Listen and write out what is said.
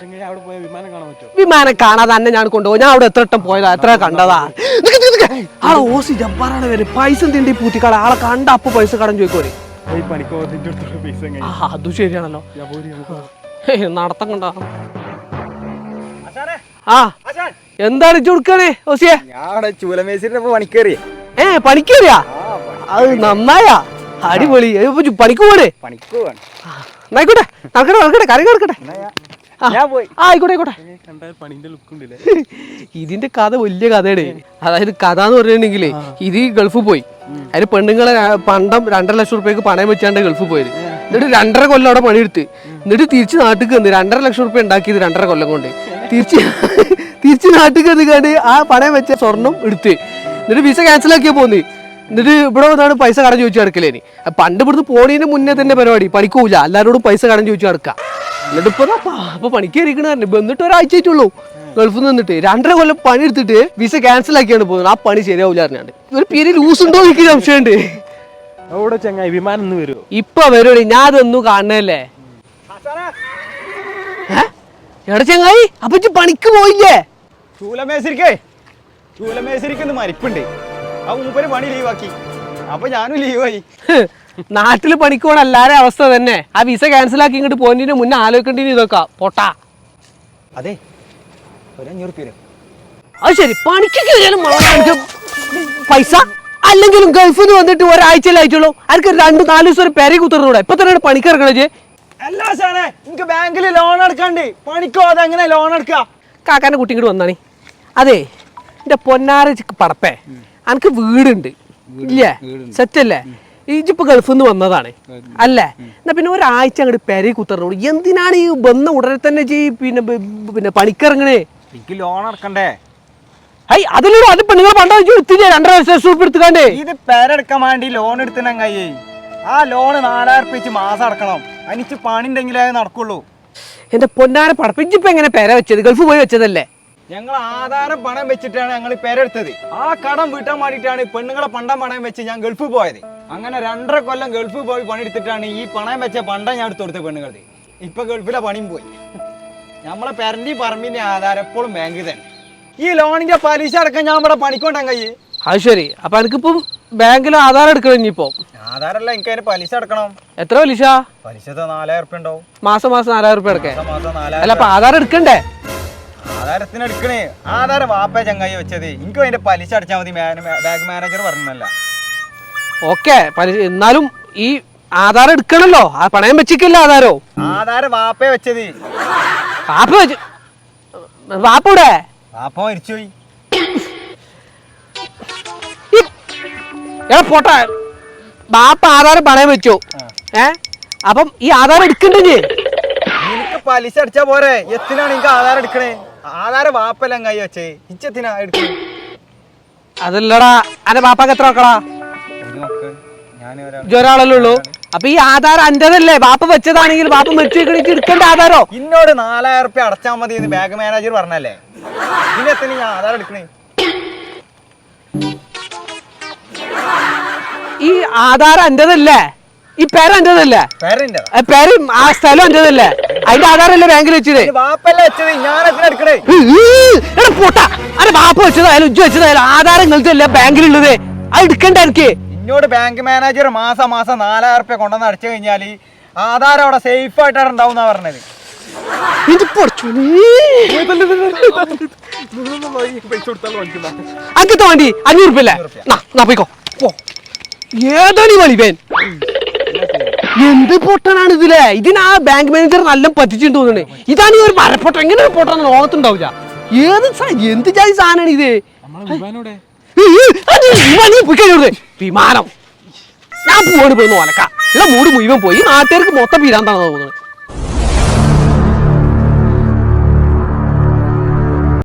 ചെങ്ങായി അവിടെ പോയ വിമാനം കാണാതെ തന്നെ ഞാൻ കൊണ്ടുപോകും ഞാൻ അവിടെ എത്ര വട്ടം പോയതാ എത്ര കണ്ടതാ. ആളെ ഓസി ജബ്ബാറാണ് വരെ പൈസ തിണ്ടി പൂത്തിക്കാളെ ആളെ കണ്ട അപ്പൊ പൈസ കടം ചോദിക്കോരെ അത് ശരിയാണല്ലോ. നടത്തം കണ്ട. ആ എന്താണ് ചുടുക്കണേ ഓസിയെ? ഞാൻ അവിടെ ചൂലമേശ്വരിന്റെ പണിക്കേറി. ഏ പണിക്കേറിയാ? അത് നന്നായാ. അടിപൊളി. പണിക്ക് പോണേ? പണിക്ക് പോവാണ്. ആയിക്കോട്ടെ നടക്കട്ടെ നടക്കട്ടെ കറി നടക്കട്ടെ. പോയി ആ ആയിക്കോട്ടെ ആയിക്കോട്ടെ. കണ്ടാൽ പണിന്റെ ലുക്ക് ഉണ്ടല്ലേ ഇതിന്റെ കഥ വലിയ കഥയാണ്. അതായത് കഥ എന്ന് പറഞ്ഞിട്ടുണ്ടെങ്കിൽ ഇത് ഈ ഗൾഫിൽ പോയി. അതിന് പെണ്ണുങ്ങളെ പണ്ടം രണ്ടര ലക്ഷം റുപ്യക്ക് പണയം വെച്ചാണ്ട് ഗൾഫ് പോയത്. എന്നിട്ട് രണ്ടര കൊല്ലം അവിടെ പണിയെടുത്ത്. എന്നിട്ട് തിരിച്ച് നാട്ടിൽ വന്ന് രണ്ടര ലക്ഷം റുപ്യ ഉണ്ടാക്കിയത് രണ്ടര കൊല്ലം കൊണ്ട്. തിരിച്ച് തിരിച്ച് നാട്ടിൽ വന്ന് കണ്ട് ആ പണയം വെച്ച സ്വർണം എടുത്ത്. എന്നിട്ട് വിസ ക്യാൻസൽ ആക്കിയാ പോന്ന്. എന്നിട്ട് ഇവിടെ വന്നാണ് പൈസ കടം ചോദിച്ചു നടക്കലേനി പണ്ട് ഇവിടുന്ന് പോണീന് മുന്നേ തന്നെ പരിപാടി. പഠിക്കൂല. എല്ലാവരോടും പൈസ കടം ചോദിച്ചു നടക്കാം. എന്നിട്ട് ഇപ്പൊ ദാ പ- ഇപ്പൊ പണിക്ക് ഇരിക്കണ വന്നിട്ട് ഒരാഴ്ച ആയിട്ടുള്ളൂ ഗൾഫിൽ നിന്നിട്ട് രണ്ടര കൊല്ലം പണി എടുത്തിട്ട് വിസ ക്യാൻസൽ ആക്കിയാണ് പോകുന്നത്. ആ പണി ശരിയാവില്ല അറിഞ്ഞാണ്ട് ഒരു പേര് ലൂസ് ഉണ്ടോ എനിക്ക് സംശയമുണ്ട്. അവിടെ ചങ്ങായി? വിമാനം ഒന്ന് വരുമോ ഇപ്പൊ വരുവാടി ഞാൻ അതൊന്നും കാണണല്ലേ? എടാ ചങ്ങായി? അപ്പൊ പണിക്ക് പോയില്ലേ? ചൂലമേശരിക്കേ ചൂലമേശ്വരിക്ക് മരിപ്പുണ്ട്. ആ മൂപ്പര് പണി ലീവാക്കി അപ്പൊ ഞാനും ലീവായി ഹ്, നാട്ടിൽ പണിക്ക് പോണ എല്ലാരും അവസ്ഥ തന്നെ. ആ വിസ ക്യാൻസൽ ആക്കി ഇങ്ങോട്ട് പോയിന്റിന് മുന്നേ ആലോചിക്കേണ്ടി ഇതൊക്കെ. പൊട്ടാ. അതെ. അത് ശരി. പണിക്ക് കയറിയാലും പൈസ അല്ലെങ്കിലും ഗൾഫിൽ നിന്ന് വന്നിട്ട് ഒരാഴ്ചയിലായിട്ടുള്ളൂ ആർക്ക് രണ്ട് നാല് ദിവസം ഒരു പെരി കുത്തറൂടെ ഇപ്പൊ തന്നെ പണിക്ക് ഇറങ്ങണേ അല്ല സാറേ എനിക്ക് ബാങ്കിൽ ലോൺ എടുക്കണ്ടേ പണിക്കോ അതെങ്ങനെ ലോൺ എടുക്കുക കാക്കാന്റെ കുട്ടി ഇങ്ങോട്ട് വന്നാണി. അതെ എന്റെ പൊന്നാര പടപ്പേ. അനക്ക് വീടുണ്ട്. ഇല്ലേ? സെറ്റല്ലേ? ഇജിപ്പോ ഗൾഫിൽ നിന്ന് വന്നതാണ്. അല്ലേ? എന്നാ പിന്നെ ഒരാഴ്ച അങ്ങോട്ട് പെരി കുത്തറിനോട് എന്തിനാണ് ഈ വന്ന ഉടനെ തന്നെ ചെയ് പിന്നെ പിന്നെ പണിക്കിറങ്ങണേ? എനിക്ക് ലോൺ അടക്കണ്ടേ? ഹൈ അതിലൊരു അത് പെണ്ണുങ്ങൾ പണ്ടോ എടുത്തില്ലേ രണ്ടര ലക്ഷം രൂപ എടുത്തുകാണ്ടേ. ഇത് പേരെടുക്കാൻ വേണ്ടി ലോൺ എടുത്തിനങ്ങയ്യേ ആ ലോൺ നാലായിരം വെച്ച് മാസം അടക്കണം. അനിച്ച് പണിണ്ടെങ്കിലേ നടക്കുള്ളൂ. എന്റെ പൊന്നാര പടപ്പ് ഇജിപ്പോ എങ്ങനെ പെര വെച്ചത്? ഗൾഫ് പോയി വെച്ചതല്ലേ? ഞങ്ങൾ ആധാരം പണം വെച്ചിട്ടാണ് ഞങ്ങൾ പേരെടുത്തത് ആ കടം വീട്ടാൻ വേണ്ടിയിട്ടാണ് പെണ്ണുങ്ങളെ പണ്ടം പണയം വെച്ച് ഞാൻ ഗൾഫിൽ പോയത്. അങ്ങനെ രണ്ടര കൊല്ലം ഗൾഫിൽ പോയി പണിയെടുത്തിട്ടാണ് ഈ പണയം വെച്ച പണ്ടം ഞാൻ എടുത്തു കൊടുത്ത പെണ്ണുകൾ ഇപ്പൊ ഗൾഫിലെ പണിയും പോയി. നമ്മളെ പെരണ്ടി പറമ്പിന്റെ ആധാരം എപ്പോഴും ബാങ്ക് തന്നെ. ഈ ലോണിന്റെ പലിശ അടക്കം ഞാൻ ഇവിടെ പണിക്കൊണ്ടാൻ കൈ അത് ശരി. അപ്പൊ എനിക്കിപ്പം ബാങ്കിൽ ആധാരം എടുക്കണം ഇനിയിപ്പോ. ആധാരല്ല എനിക്ക് അതിന് പലിശ അടക്കണം. എത്ര പലിശ? പലിശ നാലായിരം റുപ്യ ഉണ്ടാവും. മാസം മാസം നാലായിരം റുപ്യ അടക്കേ. അല്ല അപ്പൊ ആധാരം എടുക്കണ്ടേ? ആധാരത്തിന് എടുക്കണേ ആധാരം വാപ്പ ചങ്ങായി വെച്ചത്. എനിക്കും അതിന്റെ പലിശ അടച്ചാൽ മതി ബാങ്ക് മാനേജർ പറഞ്ഞല്ല ഓക്കെ എന്നാലും ഈ ആധാരം എടുക്കണല്ലോ. ആ പണയം വെച്ചിക്കില്ല ആധാരോ? ആധാരം വാപ്പേ വെച്ചത്. വാപ്പ വെച്ചു വാപ്പൂടെ വാപ്പ മരിച്ചുപോയി. എടാ പോട്ടെ. ബാപ്പ ആധാരം പണയം വെച്ചു. ഏ? അപ്പം ഈ ആധാരം എടുക്കണ്ടേ എനിക്ക് നിനക്ക് പലിശ അടിച്ചാ പോരെ. എത്തിനാണ് എനിക്ക് ആധാരം എടുക്കണേ? ആധാരം വാപ്പല്ല കൈ വെച്ചേ. ഇച്ചത്തിനാ എടുക്കണേ? അതല്ലടാ. അന്റെ ബാപ്പാക്ക് എത്ര മക്കളാ? ഒരാളല്ലേ ഉള്ളൂ? അപ്പൊ ഈ ആധാരം അന്റെതല്ലേ? ബാപ്പ വെച്ചതാണെങ്കിൽ ബാപ്പ വെച്ച് വെക്കണെങ്കിൽ എടുക്കേണ്ട ആധാരോ? ഇന്നോട് നാലായിരം റുപ്യ അടച്ചാൽ മതി എന്ന് ബാങ്ക് മാനേജർ പറഞ്ഞല്ലേ? പിന്നെ ഞാൻ ആധാരം എടുക്കണേ? ഈ ആധാരം അന്റെതല്ലേ? ഈ പേര് അന്റേതല്ലേ പേരും ആ പേര് ആ സ്ഥലം അന്റേതല്ലേ അതിന്റെ ആധാരല്ലേ ബാങ്കിൽ വെച്ചത്? ബാപ്പല്ലേ പോട്ടാ. അരെ ബാപ്പ വെച്ചതായാലും ഉജ്ജ വെച്ചതായാലും ആധാരം ബാങ്കിലുള്ളത്? അത് എടുക്കണ്ട എനിക്ക്. എന്നോട് ബാങ്ക് മാനേജർ മാസം മാസം നാലായിരം റുപ്യ കൊണ്ടുവന്ന് അടച്ചു കഴിഞ്ഞാൽ ആധാരം അവിടെ സേഫ് ആയിട്ടാണ് ഉണ്ടാവും എന്നാ പറഞ്ഞത് വണ്ടി? അഞ്ഞൂറ് പോയിക്കോ. പോ. ഏതാണ് ഈ വലിവേൻ എന്ത് പൊട്ടനാണ് ഇതിലെ? ഇതിന് ആ ബാങ്ക് മാനേജർ നല്ല പറ്റിച്ചിട്ട് തോന്നുന്നത് ഇതാണ് ഈ ഒരു മരപ്പൊട്ടം എങ്ങനെ ഒരു പൊട്ടാന്ന് ലോകത്തുണ്ടാവില്ല ഏത് എന്ത് ജാതി സാധനമാണ് ഇത്? വിമാനം. ഞാൻ പോവാണ് പോയി ഒലക്ക ഇവിടെ മൂട് മുഴുവൻ പോയി. നാട്ടുകാർക്ക് മൊത്തം പീരാന്താണെന്ന് തോന്നുന്നത്.